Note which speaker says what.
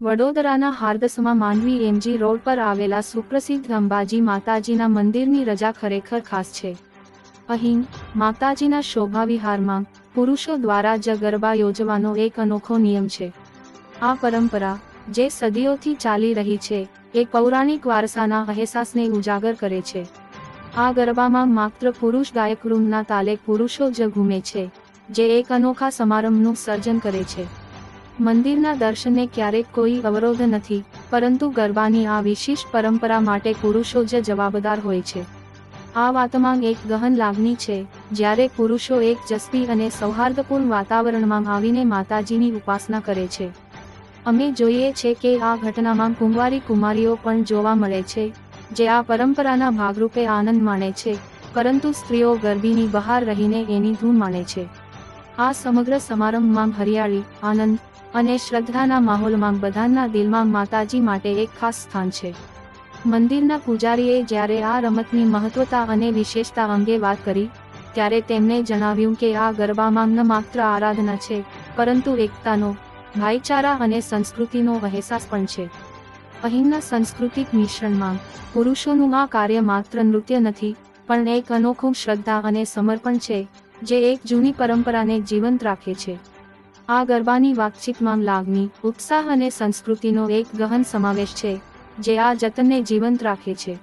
Speaker 1: વડોદરાના હાર્દસમાં Mandvi MG road પર આવેલા સુપ્રસિદ્ધ અંબાજી માતાજીના મંદિરની રજા ખરેખર ખાસ છે. અહીં, માતાજીના શોભાવિહારમાં, પુરુષો દ્વારા જ ગરબા યોજવાનો એક અનોખો નિયમ છે. આ પરંપરા, જે સદીઓથી ચાલી રહી છે, એ પૌરાણિક વારસાના અહેસાસને ઉજાગર કરે છે. આ ગરબામાં માત્ર પુરુષ ગાયકવૃંદના તાલે પુરુષો જ ઘૂમે છે, જે એક અનોખા સમારંભનું સર્જન કરે છે. મંદિરના દર્શને ક્યારેક કોઈ અવરોધ નથી, પરંતુ ગરબાની આ વિશિષ્ટ પરંપરા માટે પુરુષો જ જવાબદાર હોય છે. આ વાતમાં એક ગહન લાગણી છે, જ્યારે પુરુષો એક જસ્તી અને સૌહાર્દપૂર્ણ વાતાવરણમાં આવીને માતાજીની ઉપાસના કરે છે. અમે જોઈએ છે કે આ ઘટનામાં કુંવારી કુમારીઓ પણ જોવા મળે છે, જે આ પરંપરાના ભાગરૂપે આનંદ માણે છે, પરંતુ સ્ત્રીઓ ગરબીની બહાર રહીને એની ધૂન માણે છે. આ સમગ્ર સમારંભમાં હરિયાળી, આનંદ અને શ્રદ્ધાના માહોલમાં બધાના દિલમાં માતાજી માટે એક ખાસ સ્થાન છે. મંદિરના પૂજારીએ જ્યારે આ રમતની મહત્વતા અને વિશેષતા અંગે વાત કરી, ત્યારે તેમણે જણાવ્યું કે આ ગરબામાં ન માત્ર આરાધના છે, પરંતુ એકતાનો, ભાઈચારા અને સંસ્કૃતિનો અહેસાસ પણ છે. અહીંના સાંસ્કૃતિક મિશ્રણમાં, પુરુષોનું આ કાર્ય માત્ર નૃત્ય નથી, પણ એક અનોખું શ્રદ્ધા અને સમર્પણ છે, જે એક જૂની પરંપરાને જીવંત રાખે છે. આ ગરબાની વાતચીતમાં લાગણી, ઉત્સાહ અને સંસ્કૃતિનો એક ગહન સમાવેશ છે, જે આ જતનને જીવંત રાખે છે.